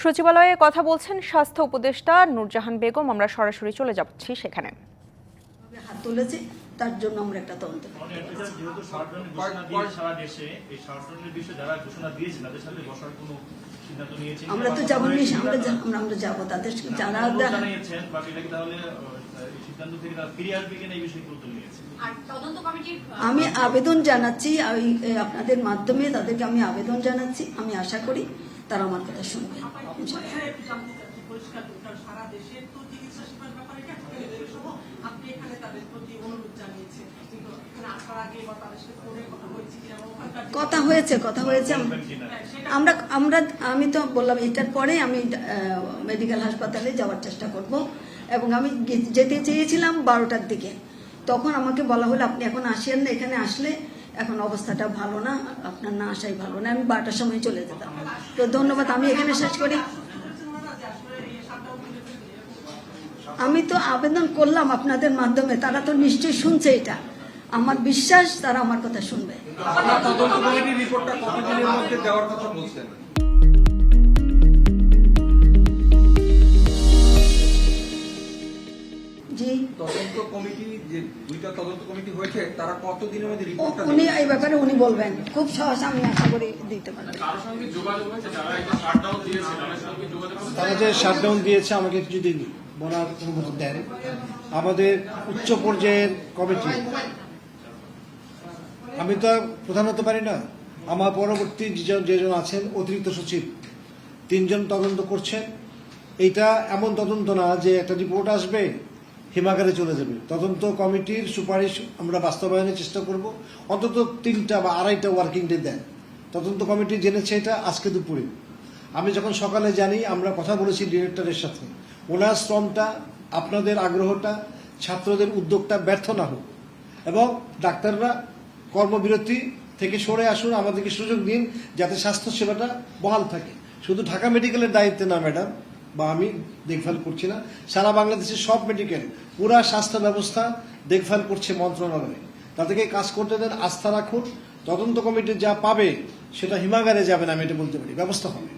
সচিবালয়ে কথা বলছেন স্বাস্থ্য উপদেষ্টা নূরজাহান বেগম। আমরা সরাসরি চলে যাচ্ছি সেখানে। হাত তুলেছে তার জন্য আমরা একটা তদন্ত করি। এটা যেহেতু শর্টডাউনের ঘোষণা দিয়েছে সারা দেশে এই শর্টডাউনের বিষয়ে যারা ঘোষণা দিয়েছে তাদের সাথে বসার কোনো সিদ্ধান্ত নিয়েছেন আমরা তো যাব নি আমরা যাব। তাদের যারা অনুরোধ জানিয়েছেন বা এটা কি তাহলে আহ, এই সিদ্ধান্ত থেকে তারা ফিরে আসবে কিনা এই বিষয়ে গুরুত্ব নিয়েছে আর তদন্ত কমিটির আমি আবেদন জানাচ্ছি আপনাদের মাধ্যমে তাদেরকে আমি আবেদন জানাচ্ছি। আমি আশা করি তারা আমার কথা শুনবে। কথা হয়েছে কথা হয়েছে। হ্যাঁ, আমরা আমরা আমি তো বললাম এটার পরে আমি মেডিকেল হাসপাতালে যাওয়ার চেষ্টা করব। এবং আমি যেতে চেয়েছিলাম বারোটার দিকে। তখন আমাকে বলা হলো আপনি এখন আসেন না এখানে আসলে এখন অবস্থাটা ভালো না, আপনার না আসাই ভালো না, আমি বারোটার সময় চলে যেতাম। তো ধন্যবাদ, আমি এখানে শেষ করি। আমি তো আবেদন করলাম আপনাদের মাধ্যমে, তারা তো নিশ্চয়ই শুনছে এটা। আমার বিশ্বাস, তারা আমার কথা শুনবে। রিপোর্টটা কতদিনের মধ্যে দেওয়ার কথা বলছেন? জি। তদন্ত কমিটি যে দুইটা তদন্ত কমিটি হয়েছে তারা কতদিনের মধ্যে রিপোর্টটা উনি এই ব্যাপারে উনি বলবেন। খুব সহজ আমি আশা করি দিতে পারবেন। তারা যে শাটডাউন দিয়েছে আমাকে যদি বলার অনুমতি দেন। আমাদের উচ্চ পর্যায়ের কমিটি। আমি তো আর প্রধান হতে পারি না। আমার পরবর্তী যেজন যেজন আছেন অতিরিক্ত সচিব তিনজন তদন্ত করছেন। এইটা এমন তদন্ত না যে একটা রিপোর্ট আসবে হিমাগারে চলে যাবে। তদন্ত কমিটির সুপারিশ আমরা বাস্তবায়নের চেষ্টা করব। অন্তত তিনটা বা আড়াইটা ওয়ার্কিং ডে দেন। তদন্ত কমিটি জেনেছে এটা আজকে দুপুরে। আমি যখন সকালে জানি, আমরা কথা বলেছি ডিরেক্টরের সাথে। ওনার শ্রমটা, আপনাদের আগ্রহটা, ছাত্রদের উদ্যোগটা ব্যর্থ না হোক। এবং ডাক্তাররা কর্মবিরতি থেকে সরে আসুন, আমাদেরকে সুযোগ দিন, যাতে স্বাস্থ্য সেবাটা বহাল থাকে। শুধু ঢাকা মেডিকেলের দায়িত্বে না ম্যাডাম বা আমি দেখভাল করছি না, সারা বাংলাদেশের সব মেডিকেল পুরা স্বাস্থ্য ব্যবস্থা দেখভাল করছে মন্ত্রণালয়ে। তাদেরকে কাজ করতে দেন আস্থা রাখুন, তদন্ত কমিটি যা পাবে সেটা হিমাগারে যাবে না, আমি এটা বলতে পারি। ব্যবস্থা হবে।